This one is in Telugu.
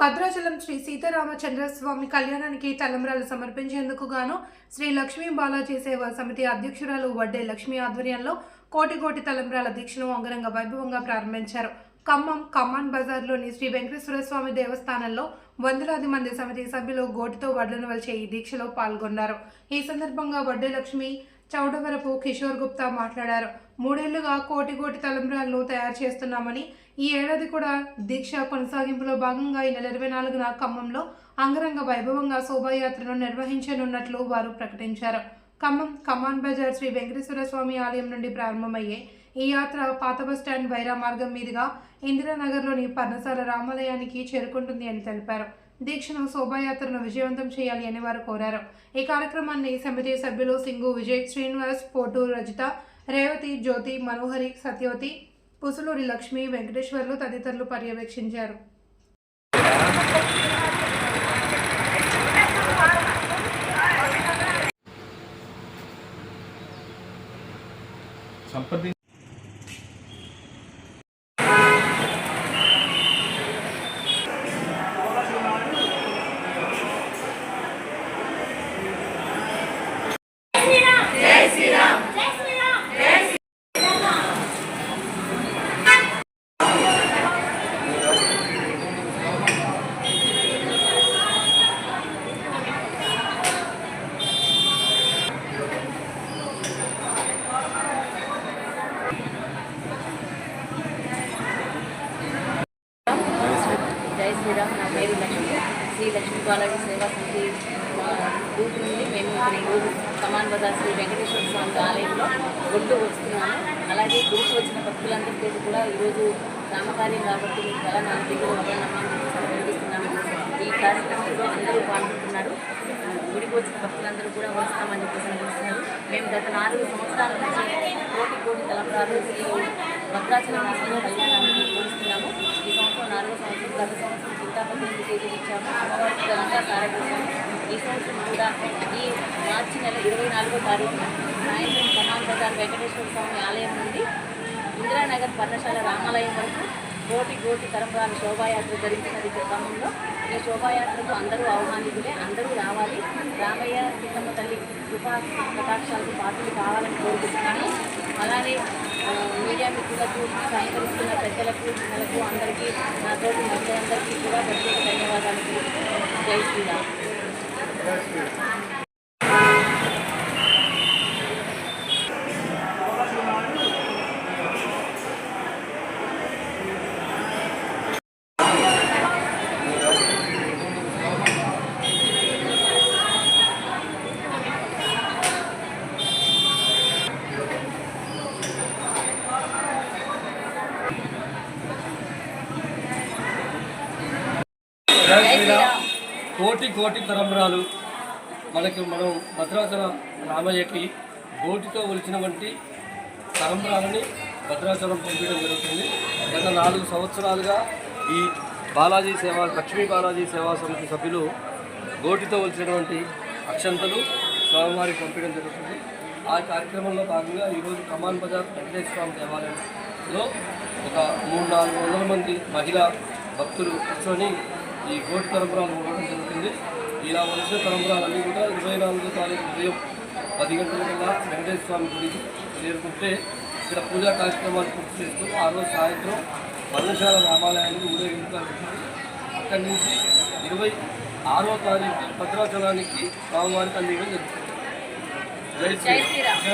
భద్రాచలం శ్రీ సీతారామచంద్ర స్వామి కళ్యాణానికి తలంబ్రాలు సమర్పించేందుకు గాను శ్రీ లక్ష్మీ బాలాజీ సేవా సమితి అధ్యక్షురాలు వడ్డే లక్ష్మి ఆధ్వర్యంలో కోటి కోటి తలంబ్రాల దీక్షను అంగరంగ వైభవంగా ప్రారంభించారు. ఖమ్మం ఖమ్మాన్ బజార్లోని శ్రీ వెంకటేశ్వర స్వామి దేవస్థానంలో వందలాది మంది సమితి సభ్యులు గోటితో వడ్లను వలిచే ఈ దీక్షలో పాల్గొన్నారు. ఈ సందర్భంగా వడ్డే లక్ష్మి చౌడవరపు కిషోర్ గుప్తా మాట్లాడారు. మూడేళ్ళుగా కోటి కోటి తలంబ్రాలను తయారు చేస్తున్నామని ఈ ఏడాది కూడా దీక్ష కొనసాగింపులో భాగంగా ఈ నెల ఇరవై నాలుగున ఖమ్మంలో అంగరంగ వైభవంగా శోభాయాత్రను నిర్వహించనున్నట్లు వారు ప్రకటించారు. ఖమ్మం కమాన్ బజార్ శ్రీ వెంకటేశ్వర స్వామి ఆలయం నుండి ప్రారంభమయ్యే ఈ యాత్ర పాత బస్టాండ్ వైరా మార్గం మీదుగా ఇందిరానగర్లోని పర్ణశాల రామాలయానికి చేరుకుంటుంది అని తెలిపారు. దీక్షను శోభాయాత్రను విజయవంతం చేయాలి అని వారు కోరారు. ఈ కార్యక్రమాన్ని సమితి సభ్యులు సింగు విజయ్ శ్రీనివాస్ పోటు రజిత రేవతి జ్యోతి మనోహరి సత్యవతి పుసులూరి లక్ష్మి వెంకటేశ్వర్లు తదితరులు పర్యవేక్షించారు. జై నా పేరు లక్ష్మి శ్రీ లక్ష్మీ బాలాజీ సేవా సమితి మా బూత్ నుండి మేము ఇక్కడ ఈరోజు సమాన్ బజార్ శ్రీ వెంకటేశ్వర స్వామి ఆలయంలో ఒడ్డు వస్తున్నాము. అలాగే గుడికి వచ్చిన భక్తులందరికీ కూడా ఈరోజు నామకార్యం కాబట్టి మీకు చాలా నా దగ్గర వర్ణనామాన్ని ఈ కార్యక్రమంలో అందరూ పాల్గొంటున్నారు. గుడికి వచ్చిన భక్తులందరూ కూడా వస్తామని చెప్పేసి అనుకుంటున్నారు మేము గత నాలుగు సంవత్సరాల నుంచి కోటి కోటి తలపరాలు శ్రీ భద్రాచలం ఈ మార్చి నెల ఇరవై నాలుగో తారీఖు సాయంత్రం కమాల్ బజార్ వెంకటేశ్వర స్వామి ఆలయం నుండి ఇందిరానగర్ పర్ణశాల రామాలయం వరకు కోటి కోటి తరంబరాల శోభాయాత్ర జరిగినది క్రమంలో ఈ శోభాయాత్రకు అందరూ అవమానితులే అందరూ రావాలి. రామయ్య సీతమ్మ తల్లి కృపా కటాక్షాలకు పాత్రలు కావాలని కోరుకుంటున్నాను. అలానే మీడియా మిత్రులకు సహకరిస్తున్న ప్రజలకు పిల్లలకు అందరికీ నాతోటి మహిళలందరికీ కూడా ప్రత్యేక ధన్యవాదాలు. జై శ్రీరామ్. జై శ్రీరామ్ కోటి కోటి తరంబరాలు. మనకి మనం భద్రాచలం రామయ్యకి గోటితో వంటి తరంబరాలని భద్రాచలం పంపించడం జరుగుతుంది. గత నాలుగు సంవత్సరాలుగా ఈ బాలాజీ సేవా లక్ష్మీ బాలాజీ సేవా సమితి సభ్యులు గోటితో వచ్చినటువంటి అక్షంతలు స్వామివారికి పంపించడం జరుగుతుంది. ఆ కార్యక్రమంలో భాగంగా ఈరోజు కమాన్ బజార్ వెంకటేశ్వర స్వామి దేవాలయంలో ఒక మూడు నాలుగు వందల మంది మహిళా భక్తులు కూర్చొని ఈ గోటి తరంబరాలు ఉండడం జరుగుతుంది. ఇలా వచ్చిన తరంబరాలన్నీ కూడా ఇరవై నాలుగో తారీఖు ఉదయం పది గంటల కల్లా వెంకటేశ్వర స్వామి గుడికి చేరుకుంటే ఇక్కడ పూజా కార్యక్రమాలు పూర్తి చేస్తూ ఆ రోజు సాయంత్రం పర్ణశాల రామాలయానికి ఊరేగింపుగా ఉంటుంది అక్కడి నుంచి ఇరవై ఆరో తారీఖు భద్రాచలానికి స్వామివారికి అందించడం జరుగుతుంది. జై శ్రీరామ్